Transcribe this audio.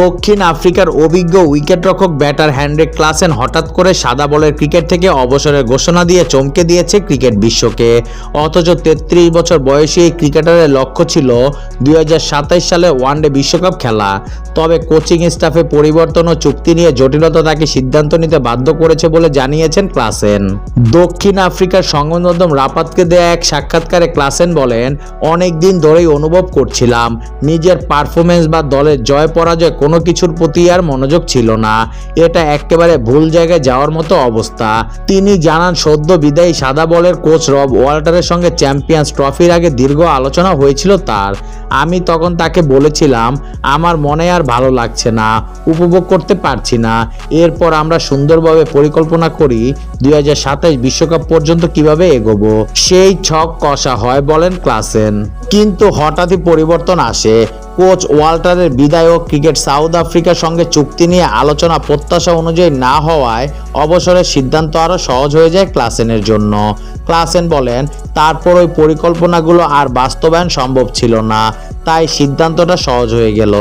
দক্ষিণ আফ্রিকার অভিজ্ঞ উইকেটরক্ষক ব্যাটার হ্যান্ড্রিক ক্লাসেন হঠাৎ করে সাদা বলের ক্রিকেট থেকে অবসরের ঘোষণা দিয়ে চমকে দিয়েছে ক্রিকেট বিশ্বকে। অথচ তেত্রিশ বছর বয়সী এই ক্রিকেটারের লক্ষ্য ছিল দুই সালে ওয়ানডে বিশ্বকাপ খেলা। তবে কোচিং স্টাফে পরিবর্তন ও চুক্তি নিয়ে জটিলতা তাকে সিদ্ধান্ত নিতে বাধ্য করেছে বলে জানিয়েছেন ক্লাসেন। দক্ষিণ আফ্রিকার সংবাদ মাধ্যম রাপাতকে দেয়া এক সাক্ষাৎকারে ক্লাসেন বলেন, অনেক দিন ধরেই অনুভব করছিলাম, নিজের পারফরমেন্স বা দলের জয় পরাজয় কোনো কিছুর প্রতি আর মনোযোগ ছিল না। এটা একেবারে ভুল জায়গায় যাওয়ার মতো অবস্থা। তিনি জানান, সদ্য বিদায়ী সাদা বলের কোচ রব ওয়াল্টারের সঙ্গে চ্যাম্পিয়ন্স ট্রফির আগে দীর্ঘ আলোচনা হয়েছিল তার। আমি তখন তাকে বলেছিলাম, আমার মনে আর ভালো লাগছে না, উপভোগ করতে পারছি না। এরপর আমরা সুন্দরভাবে পরিকল্পনা করি, দুই বিশ্বকাপ পর্যন্ত কীভাবে এগোবো? সেই ছক কষা হয় বলেন ক্লাসেন। কিন্তু হঠাৎই পরিবর্তন আসে। কোচ ওয়াল্টারের বিদায় ও ক্রিকেট সাউথ আফ্রিকার সঙ্গে চুক্তি নিয়ে আলোচনা প্রত্যাশা অনুযায়ী না হওয়ায় অবসরের সিদ্ধান্ত আরও সহজ হয়ে যায় ক্লাসেনের জন্য। ক্লাসেন বলেন, তারপর ওই পরিকল্পনাগুলো আর বাস্তবায়ন সম্ভব ছিল না, তাই সিদ্ধান্তটা সহজ হয়ে গেল।